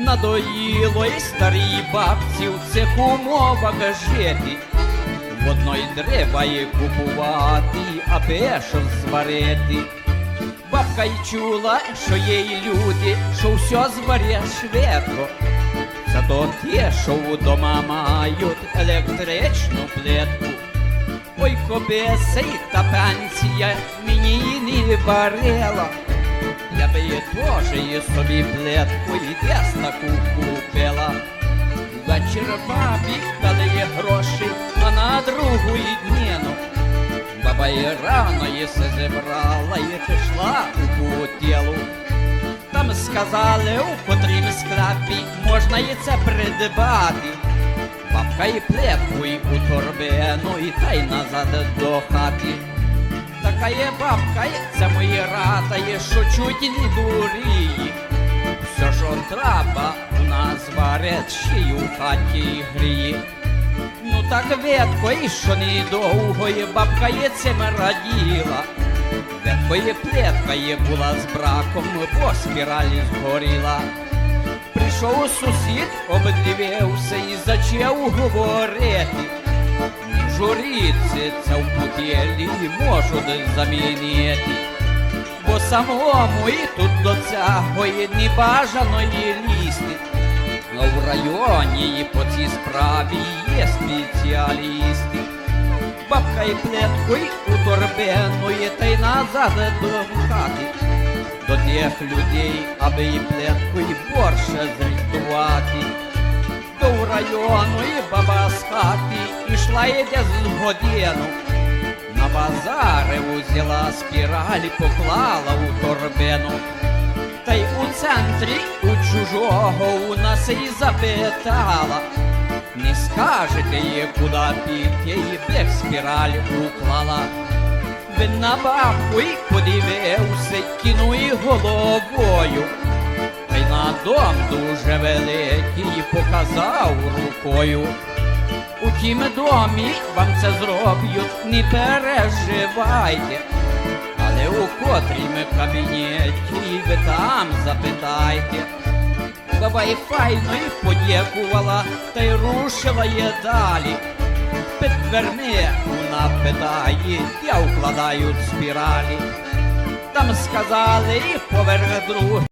Надоїло й старій бабці в цих умовах жити. В одної дерева й купувати, аби щось зварити. Бабка й чула, що є й люди, що все зварять швидко. Зато ті, що вдома мають електричну плитку. Ой, кобеса й та пенсія мені не варила. Я би її теж і собі плетку і десь таку купила. Вечір бабі їй гроші, а на другу дніну. Баба і рано їси зібрала і пішла у кутілу. Там сказали, у котрім склепі можна і це придбати. Бабка і плетку і у торбину, і та й назад до хати. Така є бабка, є, це мої рата, є, що чуть не дурії. Все, що треба, у нас варять, у хаті гріє. Ну так ветко, і що недовго, і бабка є цим раділа. Ветко є плетка є була з браком, по спіралі згоріла. Прийшов сусід, обдивився і зачав говорити. Це в путєлі можуть замінити. Бо самому і тут до цього не бажано і лізти. А в районі і по цій справі є спеціалісти. Бабка і плетку і у торбину, і та й назад до хати. До тих людей, аби і плетку, і борше зрятувати. Району і баба з хати, ішла йде з годину. На базари узяла спіраль, поклала у торбину. Та й у центрі у чужого у нас і запитала. Не скажете їй, куди піти, і б спіраль уклала. Він на бабку й подивився, кинув і головою. Дом дуже великий показав рукою. У тім домі вам це зроблять, не переживайте. Але у котрім кабінеті ви там запитайте. І файно і подякувала, та й рушила є далі. Під дверми вона питає, я укладаю спіралі. Там сказали і поверх друг.